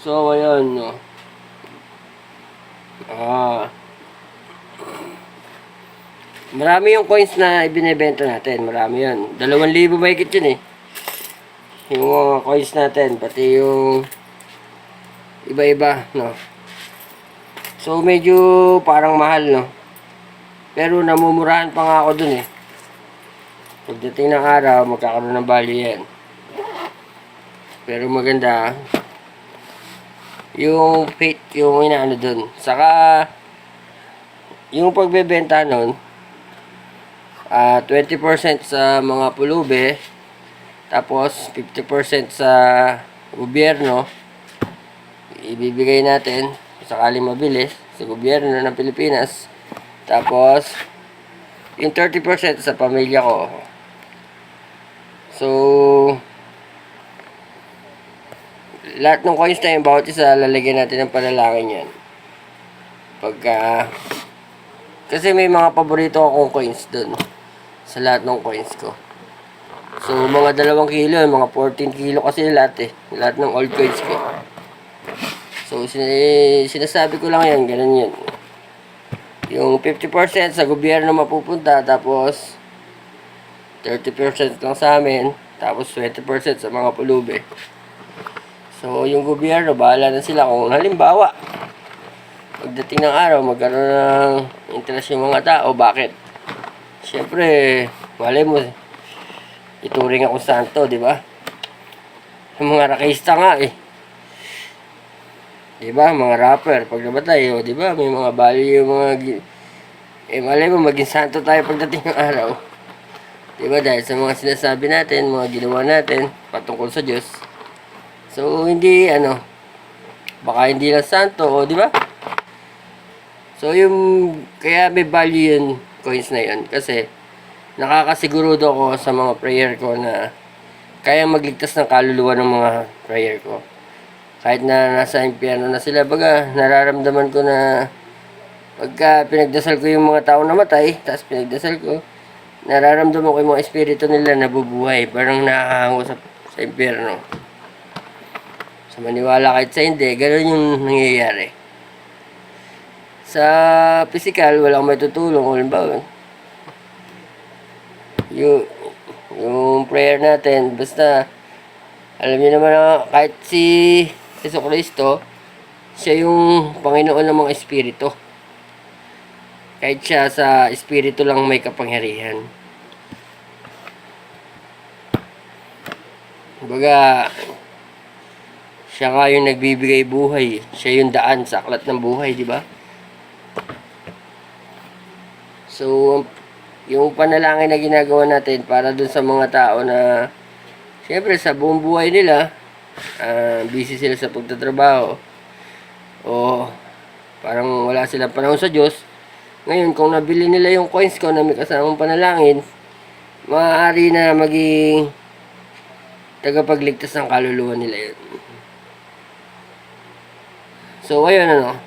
So, ayun, no. Ah. Marami yung coins na ibinebenta natin. Marami yun. Dalawang libo mahigit yun eh. Yung mga coins natin. Pati yung iba-iba, no. So, medyo parang mahal, no. Pero namumurahan pa nga ako dun eh. Pagdating ng araw, magkakaroon ng value yan. Pero maganda, yung fit, yung inaano dun. Saka, yung pagbebenta nun, ah 20% sa mga pulube, tapos 50% sa gobyerno, ibibigay natin sakaling mabilis sa gobyerno ng Pilipinas. Tapos, yung 30% sa pamilya ko. So, lahat ng coins na yun, bawat isa, lalagyan natin ng panalangin yan. Pagka, kasi may mga paborito akong coins dun. Sa lahat ng coins ko. So, mga dalawang kilo, mga 14 kilo kasi lahat eh. Lahat ng old coins ko. So, sin- sinasabi ko lang yan, ganun yun. Yung 50% sa gobyerno mapupunta, tapos 30% lang sa amin, tapos 20% sa mga pulube. So, yung gobyerno, bahala na sila kung halimbawa, pagdating ng araw, magkaroon ng interest yung mga tao. Bakit? Siyempre, malay mo, ituring ako santo, di ba? Yung mga rakista nga eh. Di ba? Mga rapper, pag namatay, o, di ba? May mga value yung mga... Eh, malay mo, maging santo tayo pagdating ng araw. Di ba? Dahil sa mga sinasabi natin, mga ginawa natin, patungkol sa Diyos. So, hindi, ano, baka hindi lang santo, o, di ba? So, yung, kaya may value yun, coins na yun. Kasi, nakakasigurado ako sa mga prayer ko na kaya magligtas ng kaluluwa ng mga prayer ko. Kahit na nasa impyerno na sila, baga, nararamdaman ko na pagka pinagdasal ko yung mga tao namatay, tapos pinagdasal ko, nararamdaman ko yung mga espiritu nila nabubuhay, parang nakahango sa, sa impyerno. Maniwala kahit sa hindi, gano'n yung nangyayari. Sa physical, wala akong may tutulong. Halimbawa, yung, yung prayer natin, basta, alam niyo naman na kahit si Yeso Cristo, siya yung Panginoon ng mga espiritu. Kahit siya sa espiritu lang may kapangyarihan. Baga, siya nga yung nagbibigay buhay. Siya yung daan sa aklat ng buhay, di ba? So, yung panalangin na ginagawa natin para dun sa mga tao na siyempre sa buong buhay nila, ah, busy sila sa pagtatrabaho o parang wala silang panahon sa Diyos. Ngayon, kung nabili nila yung coins ko na may kasamang panalangin, maaari na maging tagapagligtas ng kaluluwa nila yun. So, ayun ano,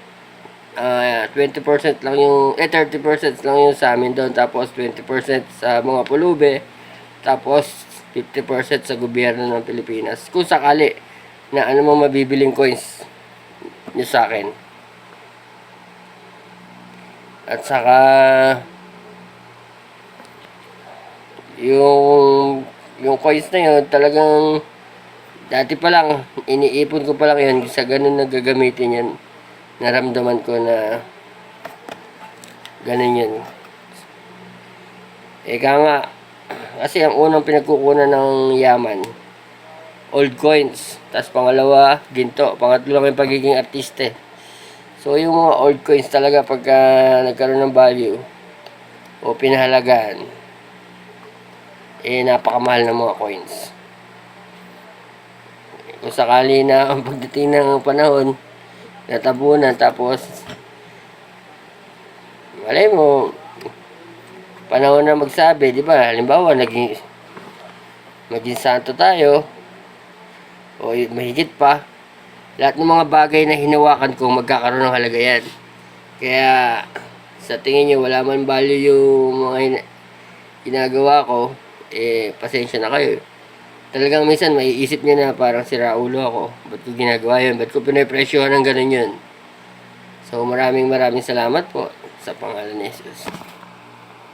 ah 20% lang yung, eh 30% lang yung sa amin doon, tapos 20% sa mga pulube, tapos 50% sa gobyerno ng Pilipinas. Kung sakali na ano mo mabibiling coins nyo sa akin. At saka yung yung coins na yun talagang dati pa lang iniipon ko pa lang yun sa ganun na gagamitin yan naramdaman ko na ganun yun eka nga kasi ang unang pinagkukunan ng yaman old coins. Tapos pangalawa ginto. Pangatlo lang yung pagiging artiste. So yung mga old coins talaga pagka nagkaroon ng value o pinahalagaan eh napakamahal ng mga coins kung sakali na ang pagdating ng panahon natabunan tapos malay mo panahon na magsabi di ba? Halimbawa naging maging santo tayo o mahigit pa lahat ng mga bagay na hinawakan ko magkakaroon ng halaga yan. Kaya sa tingin nyo wala man value yung mga ginagawa ko eh pasensya na kayo talagang minsan maiisip nyo na parang sira ulo ako. Ba't ko ginagawa yun? Ba't ko pinapresyohan ng ganun yun? So maraming maraming salamat po sa pangalan ni Jesus.